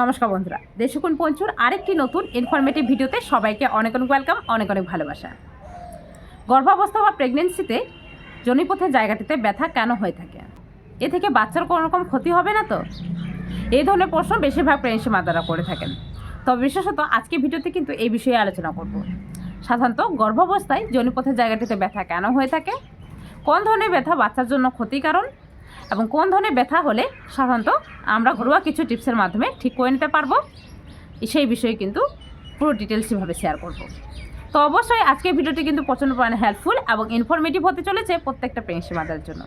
নমস্কার বন্ধুরা। দেশকুন পঞ্চুর আরেকটি নতুন ইনফরমেটিভ ভিডিওতে সবাইকে অনেক অনেক ওয়েলকাম অনেক অনেক ভালোবাসা। গর্ভাবস্থা বা প্রেগনেন্সিতে জনিপথের জায়গাটিতে ব্যথা কেন হয়ে থাকে? এ থেকে বাচ্চার কোনো রকম ক্ষতি হবে না তো? এই ধরনের প্রশ্ন বেশিরভাগ প্রেগনেন্সি মাতারা করে থাকেন। তবে বিশেষত আজকে ভিডিওতে কিন্তু এই বিষয়ে আলোচনা করব। সাধারণত গর্ভাবস্থায় জনিপথের জায়গাটিতে ব্যথা কেন হয়ে থাকে? কোন ধরনের ব্যথা বাচ্চার জন্য ক্ষতিকারণ এবং কোন ধরনের ব্যথা হলে সাধারণত আমরা ঘরোয়া কিছু টিপসের মাধ্যমে ঠিক করে নিতে পারব। সেই বিষয়ে কিন্তু পুরো ডিটেলসভাবে শেয়ার করব। তো অবশ্যই আজকের ভিডিওটি কিন্তু প্রচণ্ড পরিমাণে হেল্পফুল এবং ইনফরমেটিভ হতে চলেছে প্রত্যেকটা প্রেগনেন্সি মাদার জন্য।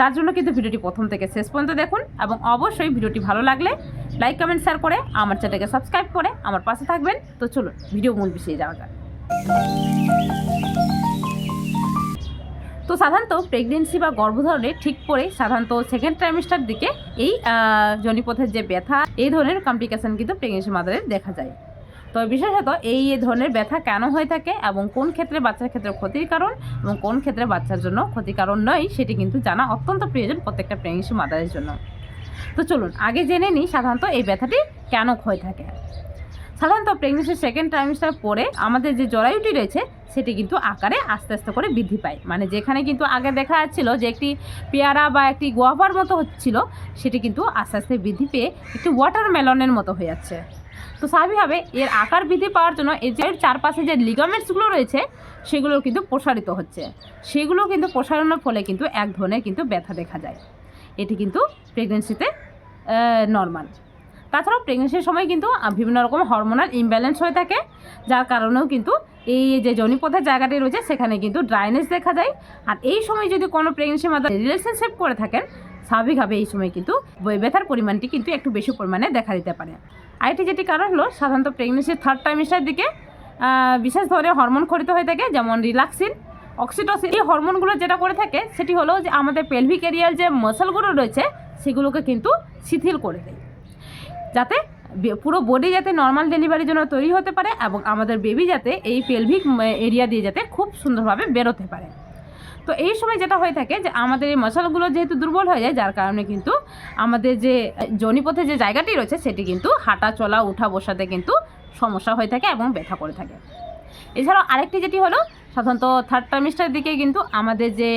তার জন্য কিন্তু ভিডিওটি প্রথম থেকে শেষ পর্যন্ত দেখুন এবং অবশ্যই ভিডিওটি ভালো লাগলে লাইক কমেন্ট শেয়ার করে আমার চ্যানেলকে সাবস্ক্রাইব করে আমার পাশে থাকবেন। তো চলুন, ভিডিও মূল বিষয়ে যাওয়া যাক। তো সাধারণত প্রেগনেন্সি বা গর্ভধারণে ঠিক পরে সাধারণত সেকেন্ড ট্রাইমেস্টার দিকে এই জনিপথের যে ব্যথা, এই ধরনের কমপ্লিকেশন কিন্তু প্রেগনেন্সি মাদারের দেখা যায়। তো বিশেষত এই ধরনের ব্যথা কেন হয়ে থাকে এবং কোন ক্ষেত্রে বাচ্চার ক্ষেত্রে ক্ষতির কারণ এবং কোন ক্ষেত্রে বাচ্চার জন্য ক্ষতিকারণ নয়, সেটি কিন্তু জানা অত্যন্ত প্রয়োজন প্রত্যেকটা প্রেগনেন্সি মাদারের জন্য। তো চলুন, আগে জেনে নিই সাধারণত এই ব্যথাটি কেন হয়ে থাকে। সাধারণত প্রেগনেন্সির সেকেন্ড ট্রাইমেস্টার পরে আমাদের যে জরায়ুটি রয়েছে, সেটি কিন্তু আকারে আস্তে আস্তে করে বৃদ্ধি পায়। মানে যেখানে কিন্তু আগে দেখা যাচ্ছিল যে একটি পেয়ারা বা একটি গোয়াভার মতো হচ্ছিল, সেটি কিন্তু আস্তে আস্তে বৃদ্ধি পেয়ে একটি ওয়াটারমেলনের মতো হয়ে যাচ্ছে। তো স্বাভাবিকভাবে এর আকার বৃদ্ধি পাওয়ার জন্য এর যে চারপাশে যে লিগামেন্টসগুলো রয়েছে সেগুলো কিন্তু প্রসারিত হচ্ছে। সেগুলো কিন্তু প্রসারণের ফলে কিন্তু এক ধরনের কিন্তু ব্যথা দেখা যায়। এটি কিন্তু প্রেগনেন্সিতে নর্মাল তাছাড়াও প্রেগনেন্সির সময় কিন্তু বিভিন্ন রকম হরমোনাল ইমব্যালেন্স হয়ে থাকে, যার কারণেও কিন্তু এই যে জনিপথের জায়গাটি রয়েছে, সেখানে কিন্তু ড্রাইনেস দেখা যায়। আর এই সময় যদি কোনো প্রেগনেন্সি মাদার রিলেশনশিপ করে থাকেন, স্বাভাবিকভাবে এই সময় কিন্তু ব্যথার পরিমাণটি কিন্তু একটু বেশি পরিমাণে দেখা দিতে পারে। আরেকটি যেটি কারণ হলো, সাধারণত প্রেগনেন্সির থার্ড ট্রাইমেস্টার দিকে বিশেষ ধরনের হরমোন খরিত হয়ে থাকে, যেমন রিল্যাক্সিন অক্সিটোসিন এই হরমোনগুলো যেটা করে থাকে, সেটি হলো যে আমাদের পেলভিক এরিয়ার যে মাসেলগুলো রয়েছে, সেগুলোকে কিন্তু শিথিল করে দেয়। যাতে পুরো বডি যাতে নর্মাল ডেলিভারির জন্য তৈরি হতে পারে এবং আমাদের বেবি যাতে এই পেলভিক এরিয়া দিয়ে যাতে খুব সুন্দরভাবে বেরোতে পারে। তো এই সময় যেটা হয়ে থাকে যে আমাদের এই মশালগুলো যেহেতু দুর্বল হয়ে যায়, যার কারণে কিন্তু আমাদের যে জনিপথে যে জায়গাটি রয়েছে, সেটি কিন্তু হাঁটা, চলা, উঠা, বসাতে কিন্তু সমস্যা হয়ে থাকে এবং ব্যথা করে থাকে। এছাড়াও আরেকটি যেটি হলো, সাধারণত থার্ড টার্মিস্টার দিকে কিন্তু আমাদের যে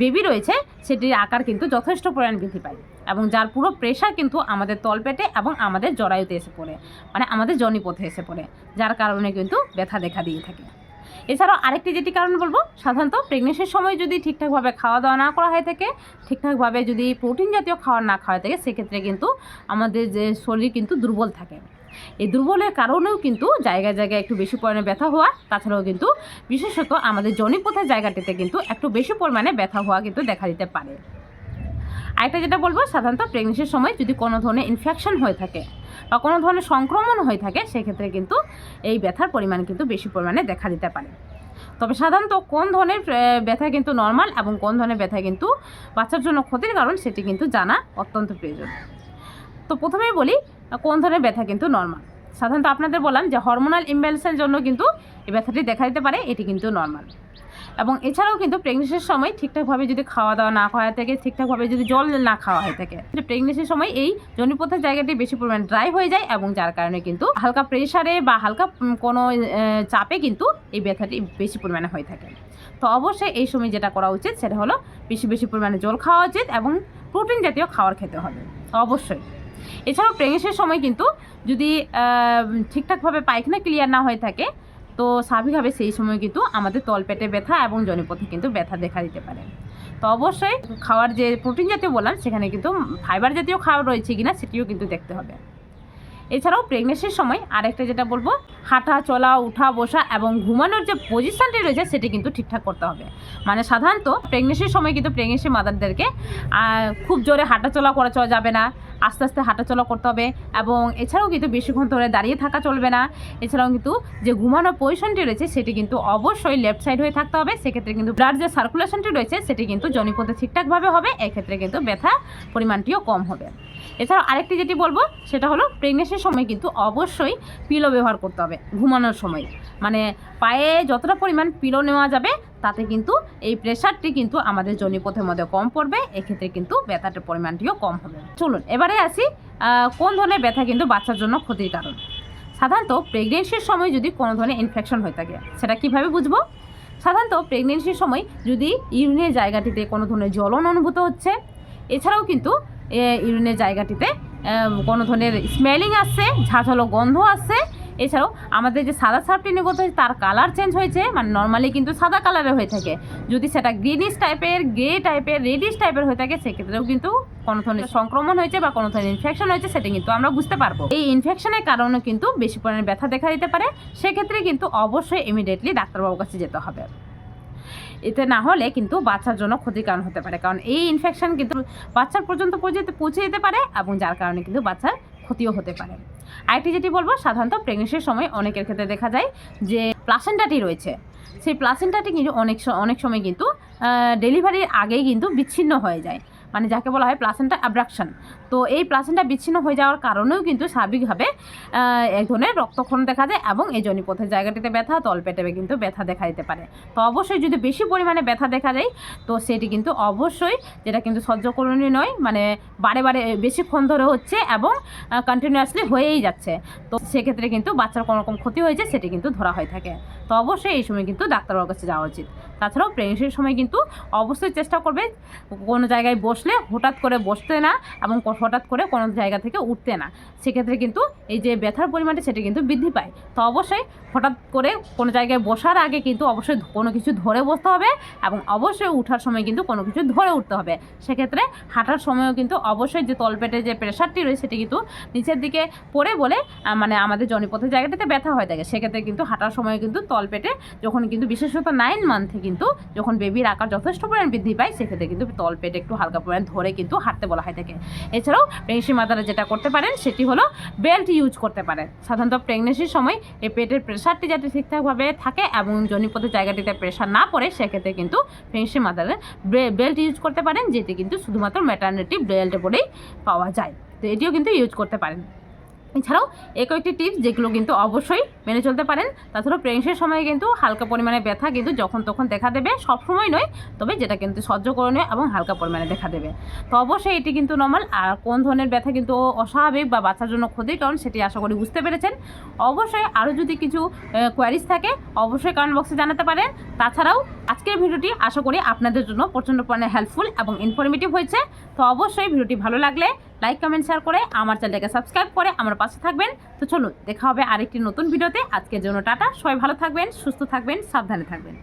বেবি রয়েছে, সেটির আকার কিন্তু যথেষ্ট পরিমাণ বৃদ্ধি পায় এবং যার পুরো প্রেশার কিন্তু আমাদের তলপেটে এবং আমাদের জরায়ুতে এসে পড়ে মানে আমাদের জনিপথে এসে পড়ে, যার কারণে কিন্তু ব্যথা দেখা দিয়ে থাকে। এছাড়াও আরেকটি যেটি কারণ বলব, সাধারণত প্রেগনেন্সির সময় যদি ঠিকঠাকভাবে খাওয়া দাওয়া না করা হয়ে থাকে, ঠিকঠাকভাবে যদি প্রোটিন জাতীয় খাবার না খাওয়া থাকে, সেক্ষেত্রে কিন্তু আমাদের যে শরীর কিন্তু দুর্বল থাকে। এই দুর্বলের কারণেও কিন্তু জায়গায় জায়গায় একটু বেশি পরিমাণে ব্যথা হওয়া, তাছাড়াও কিন্তু বিশেষত আমাদের জনিপথের জায়গাটিতে কিন্তু একটু বেশি পরিমাণে ব্যথা হওয়া কিন্তু দেখা দিতে পারে। আরেকটা যেটা বলব, সাধারণত প্রেগনেন্সির সময় যদি কোনো ধরনের ইনফেকশন হয়ে থাকে বা কোনো ধরনের সংক্রমণ হয়ে থাকে, সেক্ষেত্রে কিন্তু এই ব্যথার পরিমাণ কিন্তু বেশি পরিমাণে দেখা দিতে পারে। তবে সাধারণত কোন ধরনের ব্যথা কিন্তু নর্মাল এবং কোন ধরনের ব্যথা কিন্তু বাচ্চার জন্য ক্ষতির কারণ, সেটি কিন্তু জানা অত্যন্ত প্রয়োজন। তো প্রথমেই বলি কোন ধরনের ব্যথা কিন্তু নর্মাল সাধারণত আপনাদের বললাম যে হরমোনাল ইমব্যালেন্সের জন্য কিন্তু এই ব্যথাটি দেখা দিতে পারে, এটি কিন্তু নর্মাল এবং এছাড়াও কিন্তু প্রেগনেন্সির সময় ঠিকঠাকভাবে যদি খাওয়া দাওয়া না খাওয়া থাকে, ঠিকঠাকভাবে যদি জল না খাওয়া হয়ে থাকে প্রেগনেন্সির সময় এই জনিপথের জায়গাটি বেশি পরিমাণে ড্রাই হয়ে যায় এবং যার কারণে কিন্তু হালকা প্রেশারে বা হালকা কোনো চাপে কিন্তু এই ব্যথাটি বেশি পরিমাণে হয়ে থাকে। তো অবশ্যই এই সময় যেটা করা উচিত সেটা হলো বেশি বেশি পরিমাণে জল খাওয়া উচিত এবং প্রোটিন জাতীয় খাবার খেতে হবে। অবশ্যই। এছাড়াও প্রেগনেন্সির সময় কিন্তু যদি ঠিকঠাকভাবে পায়খানা ক্লিয়ার না হয়ে থাকে, তো স্বাভাবিকভাবে সেই সময় কিন্তু আমাদের তলপেটে ব্যথা এবং জনিপথে কিন্তু ব্যথা দেখা দিতে পারে। তো অবশ্যই খাওয়ার যে প্রোটিন জাতীয় বললাম, সেখানে কিন্তু ফাইবার জাতীয় খাবার রয়েছে কিনা সেটিও কিন্তু দেখতে হবে। এছাড়াও প্রেগনেন্সির সময় আরেকটা যেটা বলব, হাঁটা, চলা, উঠা, বসা এবং ঘুমানোর যে পজিশনটি রয়েছে সেটি কিন্তু ঠিকঠাক করতে হবে। মানে সাধারণত প্রেগনেন্সির সময় কিন্তু প্রেগনেন্সি মাদারদেরকে খুব জোরে হাঁটা চলা করা চলা যাবে না, আস্তে আস্তে হাঁটাচলা করতে হবে এবং এছাড়াও কিন্তু বেশিক্ষণ ধরে দাঁড়িয়ে থাকা চলবে না। এছাড়াও কিন্তু যে ঘুমানোর পজিশনটি রয়েছে সেটি কিন্তু অবশ্যই লেফট সাইড হয়ে থাকতে হবে। সেক্ষেত্রে কিন্তু ব্লাড যে সার্কুলেশনটি রয়েছে সেটি কিন্তু জনিপথে ঠিকঠাকভাবে হবে, এক্ষেত্রে কিন্তু ব্যথা পরিমাণটিও কম হবে। এছাড়াও আরেকটি যেটি বলব, সেটা হলো প্রেগনেন্সির সময় কিন্তু অবশ্যই পিলো ব্যবহার করতে হবে, ঘুমানোর সময়। মানে পায়ে যতটা পরিমাণ পিলো নেওয়া যাবে, তাতে কিন্তু এই প্রেশারটি কিন্তু আমাদের জনিপথের মধ্যে কম পড়বে, এক্ষেত্রে কিন্তু ব্যথাটার পরিমাণটিও কম হবে। চলুন, এবারে আসি কোন ধরনের ব্যথা কিন্তু বাচ্চার জন্য ক্ষতির কারণ সাধারণত প্রেগনেন্সির সময় যদি কোনো ধরনের ইনফেকশন হয়ে থাকে, সেটা কীভাবে বুঝব? সাধারণত প্রেগনেন্সির সময় যদি ইউরিনের জায়গাটিতে কোনো ধরনের জ্বলন অনুভূত হচ্ছে, এছাড়াও কিন্তু ইউরিনের জায়গাটিতে কোনো ধরনের স্মেলিং আসছে ঝাঁঝালো গন্ধ আসছে এছাড়াও আমাদের যে সাদা সার্ফটি নিগত হয়েছে, তার কালার চেঞ্জ হয়েছে মানে নর্মালি কিন্তু সাদা কালারের হয়ে থাকে। যদি সেটা গ্রিনিশ টাইপের গ্রে টাইপের রেডিশ টাইপের হয়ে থাকে, সেক্ষেত্রেও কিন্তু কোনো ধরনের সংক্রমণ হয়েছে বা কোনো ধরনের ইনফেকশন হয়েছে, সেটা কিন্তু আমরা বুঝতে পারব। এই ইনফেকশনের কারণে কিন্তু বেশি পরিমাণে ব্যথা দেখা দিতে পারে। সেক্ষেত্রে কিন্তু অবশ্যই ইমিডিয়েটলি ডাক্তারবাবুর কাছে যেতে হবে। এতে না হলে কিন্তু বাচ্চার জন্য ক্ষতির কারণ হতে পারে। কারণ এই ইনফেকশন কিন্তু বাচ্চার পর্যন্ত পৌঁছে পৌঁছে যেতে পারে এবং যার কারণে কিন্তু বাচ্চার ক্ষতিও হতে পারে। আরেকটি যেটি বলব, সাধারণত প্রেগনেন্সির সময় অনেকের ক্ষেত্রে দেখা যায় যে প্লাসেন্টাটি রয়েছে। সেই প্লাসেন্টাটি কিন্তু অনেক অনেক সময় কিন্তু ডেলিভারির আগেই কিন্তু বিচ্ছিন্ন হয়ে যায়। মানে যাকে বলা হয় প্লাসেন্টা অ্যাব্রাকশন তো এই প্লাসেন্টা বিচ্ছিন্ন হয়ে যাওয়ার কারণেও কিন্তু স্বাভাবিকভাবে এক ধরনের রক্তক্ষরণ দেখা যায় এবং এই জনিপথের জায়গাটিতে ব্যথা তলপেটে কিন্তু ব্যথা দেখা দিতে পারে। তো অবশ্যই যদি বেশি পরিমাণে ব্যথা দেখা যায় তো সেটি কিন্তু অবশ্যই, যেটা কিন্তু সহ্য করণীয় নয় মানে বারে বারে বেশিক্ষণ ধরে হচ্ছে এবং কন্টিনিউয়াসলি হয়েই যাচ্ছে। তো সেক্ষেত্রে কিন্তু বাচ্চার কোনো রকম ক্ষতি হয়েছে, সেটি কিন্তু ধরা হয়ে থাকে। তো অবশ্যই এই সময় কিন্তু ডাক্তারবাবুর কাছে যাওয়া উচিত। তাছাড়াও প্রেগনেন্সির সময় কিন্তু অবশ্যই চেষ্টা করবে, কোনো জায়গায় বসলে হঠাৎ করে বসতে না এবং হঠাৎ করে কোনো জায়গা থেকে উঠতে না। সেক্ষেত্রে কিন্তু এই যে ব্যথার পরিমাণটা সেটা কিন্তু বৃদ্ধি পায়। তো অবশ্যই হঠাৎ করে কোনো জায়গায় বসার আগে কিন্তু অবশ্যই কোনো কিছু ধরে বসতে হবে এবং অবশ্যই উঠার সময় কিন্তু কোনো কিছু ধরে উঠতে হবে। সেক্ষেত্রে হাঁটার সময়ও কিন্তু অবশ্যই যে তলপেটে যে প্রেশারটি রয়েছে সেটি কিন্তু নিচের দিকে পড়ে বলে মানে আমাদের জনিপথের জায়গাটাতে ব্যথা হয়ে থাকে। সেক্ষেত্রে কিন্তু হাঁটার সময় কিন্তু তলপেটে যখন কিন্তু বিশেষত নাইন মান্থে কিন্তু যখন বেবির আকার যথেষ্ট পরিমাণ বৃদ্ধি পায়, সেক্ষেত্রে কিন্তু তলপেটে একটু হালকা পরিমাণ ধরে কিন্তু হাঁটতে বলা হয় থাকে। এছাড়াও প্রেগনেন্সি মাদারা যেটা করতে পারেন, সেটি হলো বেল্ট ইউজ করতে পারেন। সাধারণত প্রেগনেন্সির সময় এই পেটের প্রেশারটি যাতে ঠিকঠাকভাবে থাকে এবং জনিপথের জায়গাটিতে প্রেশার না পড়ে, সেক্ষেত্রে কিন্তু প্রেগনেন্সি মাদারের বেল্ট ইউজ করতে পারেন, যেটি কিন্তু শুধুমাত্র ম্যাটার্নিটি বেল্টে বলেই পাওয়া যায়। তো এটিও কিন্তু ইউজ করতে পারেন। এছাড়াও এই কয়েকটি টিপস যেগুলো কিন্তু অবশ্যই মেনে চলতে পারেন। তাছাড়াও প্রেগনেন্সির সময় কিন্তু হালকা পরিমাণে ব্যথা কিন্তু যখন তখন দেখা দেবে সব সময় নয়, তবে যেটা কিন্তু সহ্য করণীয় এবং হালকা পরিমাণে দেখা দেবে। তো অবশ্যই এটি কিন্তু নর্মাল আর কোন ধরনের ব্যথা কিন্তু অস্বাভাবিক বা বাচ্চার জন্য ক্ষতির কারণ সেটি আশা করি বুঝতে পেরেছেন। অবশ্যই আরও যদি কিছু কোয়ারিজ থাকে, অবশ্যই কমেন্ট বক্সে জানাতে পারেন। তাছাড়াও আজকের ভিডিওটি আশা করি আপনাদের জন্য প্রচণ্ড পরিমাণে হেল্পফুল এবং ইনফরমেটিভ হয়েছে। তো অবশ্যই ভিডিওটি ভালো লাগলে লাইক কমেন্ট শেয়ার করে আমার চ্যানেলটাকে সাবস্ক্রাইব করে আমার পাশে থাকবেন। তো চলুন, দেখা হবে আরেকটি নতুন ভিডিওতে। আজকের জন্য টাটা, সবাই ভালো থাকবেন, সুস্থ থাকবেন, সাবধানে থাকবেন।